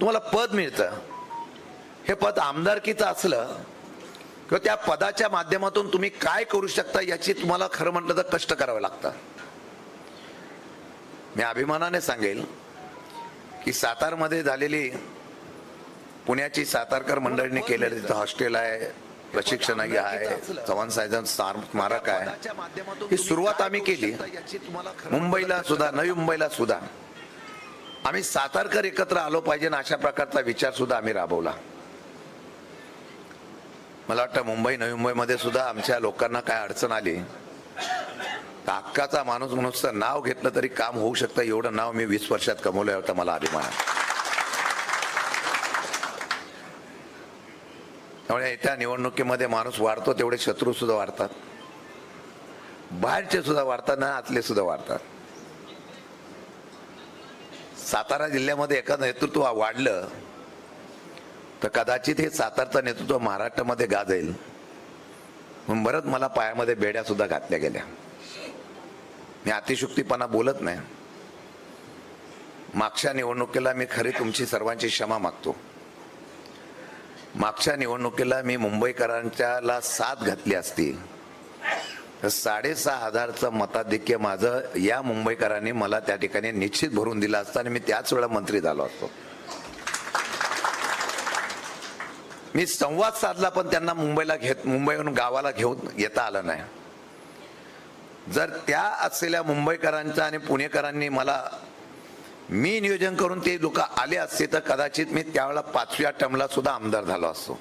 तुम्हाला पद मिळतं. हे पद आमदारकीचं असलं किंवा त्या पदाच्या माध्यमातून तुम्ही काय करू शकता याची तुम्हाला खरं म्हटलं तर कष्ट करावे लागतात. मी अभिमानाने सांगेल की सातारमध्ये झालेली पुण्याची सातारकर मंडळीने केलेलं तिथं हॉस्टेल आहे प्रशिक्षण आहे चव्हाण साहेबांचं स्मारक आहे. ही सुरुवात आम्ही केली. मुंबईला सुद्धा नवी मुंबईला सुद्धा. आम्ही सातारकर एकत्र आलो पाहिजे ना अशा प्रकारचा विचार सुद्धा आम्ही राबवला. मला वाटतं मुंबई नवी मुंबईमध्ये सुद्धा आमच्या लोकांना काय अडचण आली तर हक्काचा माणूस म्हणून नाव घेतलं तरी काम होऊ शकतं. एवढं नाव मी वीस वर्षात कमवलं होतं मला अभिमान आहे. त्यामुळे येत्या निवडणुकीमध्ये माणूस वाढतो तेवढे शत्रू सुद्धा वाढतात. बाहेरचे सुद्धा वाढतात ना आतले सुद्धा वाढतात. सातारा जिल्ह्यामध्ये एखादं नेतृत्व वाढलं तर कदाचित हे सातारचं नेतृत्व महाराष्ट्रामध्ये गाजेल. म्हणून बरंच मला पायामध्ये बेड्या सुद्धा घातल्या गेल्या. मी अतिशुक्तीपणा बोलत नाही. मागच्या निवडणुकीला मी खरी तुमची सर्वांची क्षमा मागतो. मागच्या निवडणुकीला मी मुंबईकरांच्याला साथ घातली असती. साडेसहा हजारचं मताधिक्य माझं या मुंबईकरांनी मला त्या ठिकाणी निश्चित भरून दिलं असतं आणि मी त्याच वेळा मंत्री झालो असतो. मी संवाद साधला पण त्यांना मुंबईला घेत मुंबईहून गावाला घेऊन येता आलं नाही. जर त्या असलेल्या मुंबईकरांचा आणि पुणेकरांनी मला मी नियोजन करून ते लोक आले असते तर कदाचित मी त्यावेळेला पाचव्या टर्मला सुद्धा आमदार झालो असतो.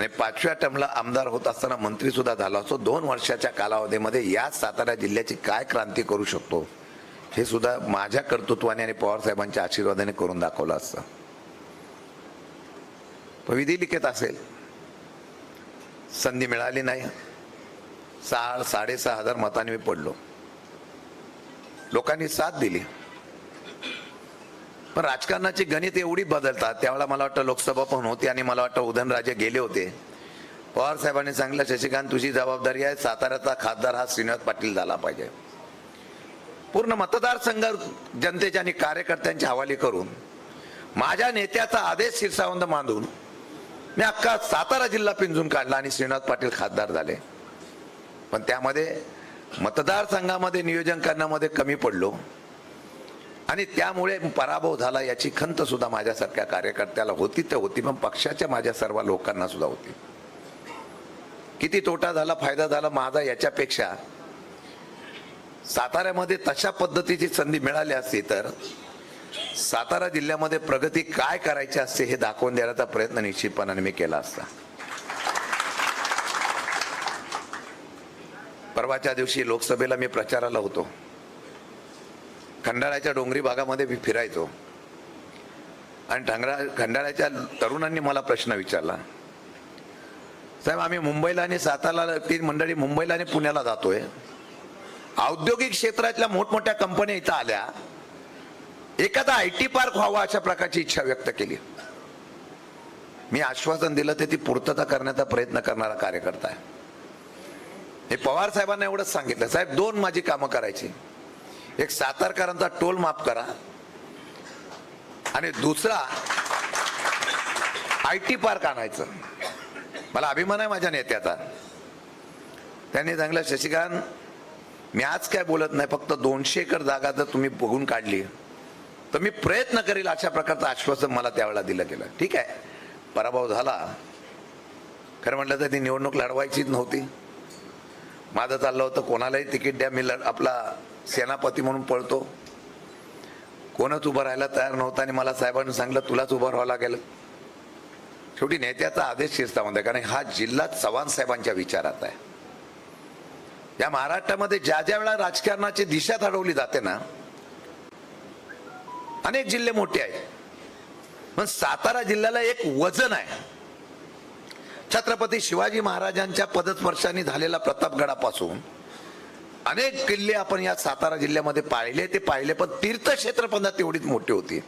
आणि पाचव्या टर्मला आमदार होत असताना मंत्री सुद्धा झाला असतो. दोन वर्षाच्या कालावधीमध्ये या सातारा जिल्ह्याची काय क्रांती करू शकतो? हे सुद्धा माझ्या कर्तृत्वाने आणि पवार साहेबांच्या आशीर्वादाने करून दाखवलं असतं. पण विधिलिखित असेल. संधी मिळाली नाही. सहा साडेसहा हजार मतांनी मी पडलो. लोकांनी साथ दिली. पण राजकारणाची गणित एवढी बदलतात त्यावेळेला मला वाटतं लोकसभा पण होती आणि मला वाटतं उदयनराजे गेले होते. पवार साहेबांनी सांगितलं शशिकांत तुझी जबाबदारी आहे साताऱ्याचा खासदार हा श्रीनिवास पाटील झाला पाहिजे. पूर्ण मतदारसंघ जनतेच्या आणि कार्यकर्त्यांच्या हवाली करून माझ्या नेत्याचा आदेश शिरसावंत मांडून मी अख्खा सातारा जिल्हा पिंजून काढला आणि श्रीनाथ पाटील खासदार झाले. पण त्यामध्ये मतदारसंघामध्ये नियोजन करण्यामध्ये कमी पडलो. आणि त्यामुळे पराभव झाला याची खंत सुद्धा माझ्यासारख्या कार्यकर्त्याला होती तर होती. पण पक्षाच्या माझ्या सर्व लोकांना सुद्धा होती. किती तोटा झाला फायदा झाला माझा याच्यापेक्षा. साताऱ्यामध्ये तशा पद्धतीची संधी मिळाली असती तर सातारा जिल्ह्यामध्ये प्रगती काय करायची असते हे दाखवून देण्याचा प्रयत्न निश्चितपणाने मी केला असता. परवाच्या दिवशी लोकसभेला मी प्रचाराला होतो. खंडाळ्याच्या डोंगरी भागामध्ये मी फिरायचो. आणि ठंगरा खंडाळ्याच्या तरुणांनी मला प्रश्न विचारला. साहेब आम्ही मुंबईला आणि साताराला ती मंडळी मुंबईला आणि पुण्याला जातोय. औद्योगिक क्षेत्रातल्या मोठमोठ्या कंपन्या इथं आल्या. एखादा आय टी पार्क व्हावा अशा प्रकारची इच्छा व्यक्त केली. मी आश्वासन दिलं ते ती पूर्तता करण्याचा प्रयत्न करणारा कार्यकर्ता आहे. हे पवार साहेबांना एवढंच सांगितलं. साहेब दोन माझी कामं करायची. एक सातारकरांचा टोल माफ करा. आणि दुसरा आय टी पार्क आणायचं. मला अभिमान आहे माझ्या नेत्याचा. त्यांनी सांगितलं शशिकांत मी आज काय बोलत नाही फक्त दोनशे एकर जागा जर तुम्ही बघून काढली तर मी प्रयत्न करेल अशा प्रकारचं आश्वासन मला त्यावेळेला दिलं गेलं. ठीक आहे. पराभव झाला. खरं म्हटलं तर ती निवडणूक लढवायचीच नव्हती. माझं चाललं होतं कोणालाही तिकीट द्या मी लढ आपला सेनापती म्हणून पळतो. कोणच उभं राहायला तयार नव्हता आणि मला साहेबांनी सांगितलं तुलाच उभं राहावं लागेल. शेवटी नेत्याचा आदेश शिस्तामध्ये कारण हा जिल्हा चव्हाण साहेबांच्या विचारात आहे. या महाराष्ट्रामध्ये ज्या ज्या वेळा राजकारणाची दिशा ठरवली जाते ना अनेक जिल्हे मोठे आहेत. पण सातारा जिल्ह्याला एक वजन आहे. छत्रपती शिवाजी महाराजांच्या पदस्पर्शाने झालेला प्रतापगडापासून अनेक किल्ले आपण या सातारा जिल्ह्यामध्ये पाहिले ते पाहिले पण तीर्थक्षेत्र पण तेवढीच मोठी होती.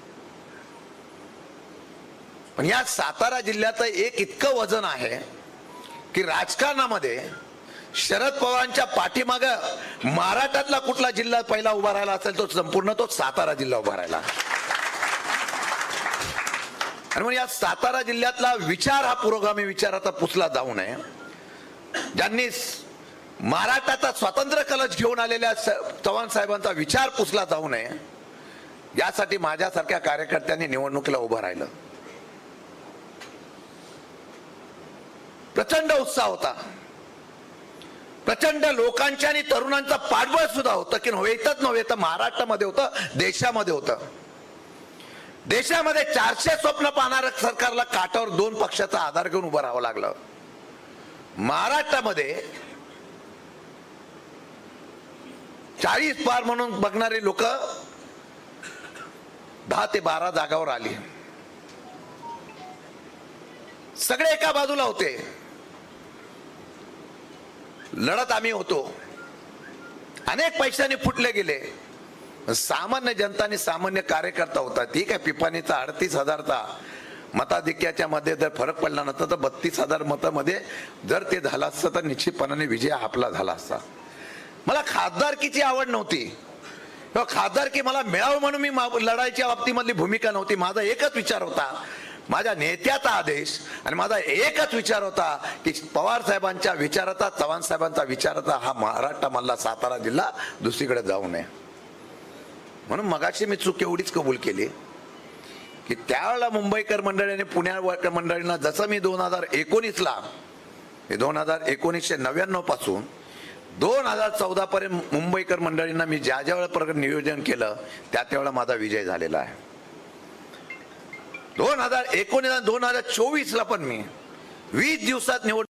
पण या सातारा जिल्ह्याचं एक इतकं वजन आहे की राजकारणामध्ये शरद पवारांच्या पाठीमाग महाराष्ट्रातला कुठला जिल्हा पहिला उभा राहिला असेल तो संपूर्ण तो सातारा जिल्हा उभा राहिला. आणि म्हणून या सातारा जिल्ह्यातला विचार हा पुरोगामी विचाराचा पुसला जाऊ नये. ज्यांनी महाराष्ट्राचा स्वातंत्र्य कलश घेऊन आलेल्या स- चव्हाण साहेबांचा विचार पुसला जाऊ नये यासाठी माझ्यासारख्या कार्यकर्त्यांनी निवडणुकीला उभं राहिलं. प्रचंड उत्साह होता. प्रचंड लोकांच्या आणि तरुणांचा पाठबळ सुद्धा होतं की नव्हे इथंच नव्हे तर महाराष्ट्रामध्ये होतं देशामध्ये होतं. देशामध्ये चारशे स्वप्न पाहणाऱ्या सरकारला काठावर दोन पक्षाचा आधार घेऊन उभं राहावं लागलं. महाराष्ट्रामध्ये चाळीस पार म्हणून बघणारे लोक दहा ते बारा जागावर आली. सगळे एका बाजूला होते. लढत आम्ही होतो. अनेक पैशांनी फुटले गेले. सामान्य जनता आणि सामान्य कार्यकर्ता होता. ठीक आहे पिपाणीचा अडतीस हजारचा मताधिक्याच्या मध्ये जर फरक पडला नसता तर बत्तीस हजार मतामध्ये जर ते झालं असतं तर निश्चितपणाने विजय आपला झाला असता. मला खासदारकीची आवड नव्हती. किंवा खासदारकी मला मिळावं म्हणून मी मा- लढाईच्या बाबतीमधली भूमिका नव्हती. माझा एकच विचार होता माझ्या नेत्याचा आदेश आणि माझा एकच विचार होता की पवार साहेबांच्या विचाराचा चव्हाण साहेबांचा विचाराचा हा महाराष्ट्रामधला सातारा जिल्हा दुसरीकडे जाऊ नये. म्हणून मगाशी मी चूक एवढीच कबूल केली की त्यावेळेला मुंबईकर मंडळीने पुण्याकर मंडळींना जसं मी दोन हजार एकोणीसला दोन हजार एकोणीसशे नव्याण्णवपासून दोन हजार चौदा पर्यंत मुंबईकर मंडळींना मी ज्या ज्या वेळेला नियोजन केलं त्या त्यावेळेला माझा विजय झालेला आहे. दोन हजार एकोणीस दोन हजार चोवीसला पण मी वीस दिवसात निवड